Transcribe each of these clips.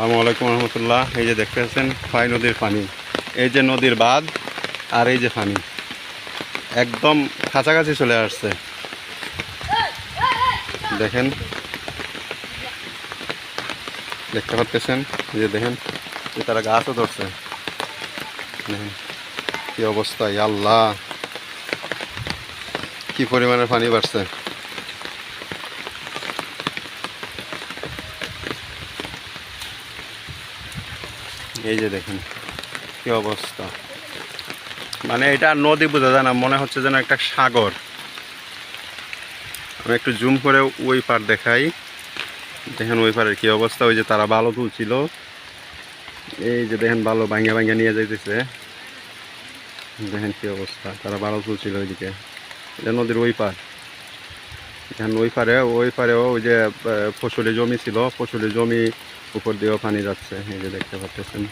আসসালামু আলাইকুম রহমতুল্লাহ। এই যে দেখতে পাচ্ছেন খোয়াই নদীর পানি। এই যে নদীর বাঁধ আর এই যে পানি। একদম কাছাকাছি চলে আসছে। দেখেন। দেখতে পাচ্ছেন? যে দেখেন যে তারা গাছও ধরছে। কি অবস্থা আল্লাহ। কি পরিমাণে পানি বাড়ছে। এই যে দেখেন, কি অবস্থা। মানে এটা নদী বোঝা যায় না, মনে হচ্ছে যেন একটা সাগর। আমি একটু জুম করে ওই পার দেখাই। দেখেন ওই পারের কি অবস্থা, ওই যে তারা বালো তুলছিল। এই যে দেখেন, বালো ভাঙ্গে ভাঙ্গে নিয়ে যাইতেছে। দেখেন কি অবস্থা, তারা বালো তুলছিল ওইদিকে। এটা নদীর ওই পার। দেখেন ওই পারে, ওই পারেও ওই যে ফসলি জমি ছিল, ফসলি জমি উপর দিয়েও পানি যাচ্ছে। এই যে দেখতে পাচ্ছেন।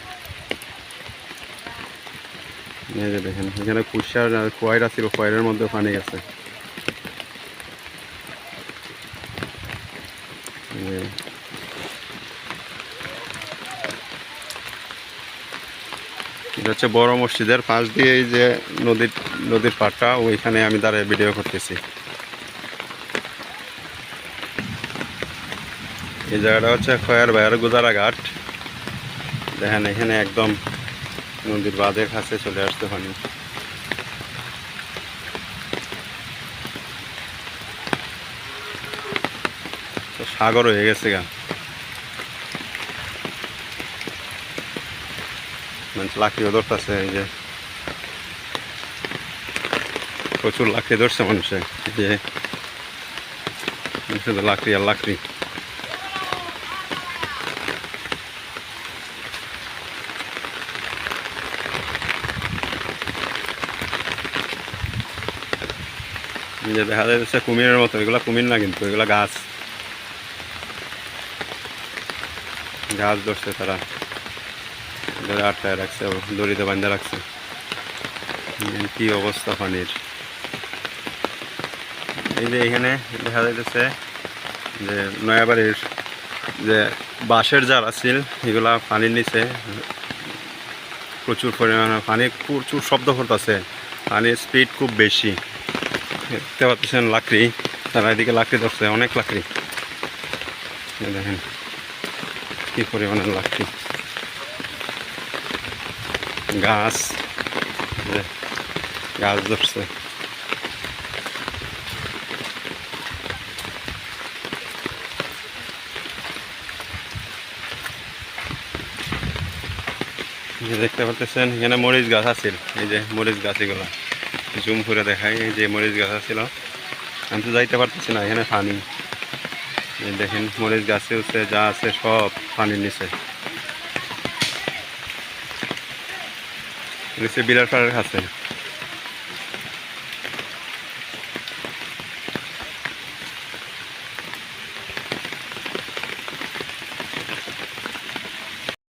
এই যে দেখেন, এখানে কুশার কোয়াইরা ছিল কোয়াইরের মধ্যে পানি গেছে। হচ্ছে বড় মসজিদের পাশ দিয়ে এই যে নদীর নদীর পাড়টা, ওইখানে আমি দাঁড়িয়ে ভিডিও করতেছি। এই জায়গাটা হচ্ছে খয়ার ভাইয়ার গুজারা ঘাট। দেখেন, এখানে একদম নদীর বাঁধের কাছে চলে আসতে পানি সাগর হয়ে গেছে গা। মানুষ লাকড়িও ধরতেছে, এই যে। প্রচুর লাকড়ি ধরছে মানুষে। যে লাকড়ি আর লাকড়ি। যে দেখা যাচ্ছে কুমিরের মতো, এগুলা কুমির না কিন্তু, এগুলা গাছ। গাছ ধরছে তারা। ধরে আটকায় রাখছে দড়িতে বান্ধা রাখছে। কি অবস্থা পানির। এই যে এখানে দেখা যাইতেছে যে নয়াবাড়ির যে বাঁশের জাল আছিল, এগুলা পানির নিচে প্রচুর পরিমাণে, পানি প্রচুর শব্দ করতেছে। পানির স্পিড খুব বেশি। দেখতে পাচ্ছেন লাকড়ি। তারা এদিকে লাকড়ি ধরছে, অনেক লাকড়ি। দেখেন কি পরিমাণের লাকড়ি। গাছ গাছ ধরছে। দেখতে পাচ্ছেন, এখানে মরিচ গাছ আছে। এই যে মরিচ গাছ এগুলো। জুম করে দেখাই, এই যে মরিচ গাছ ছিল আমি তো যাইতে পারতেছি না, এখানে পানি। দেখেন, মরিচ গাছে হচ্ছে যা আছে সব পানির নিচে। নিচে বিরাট পাড়ের কাছে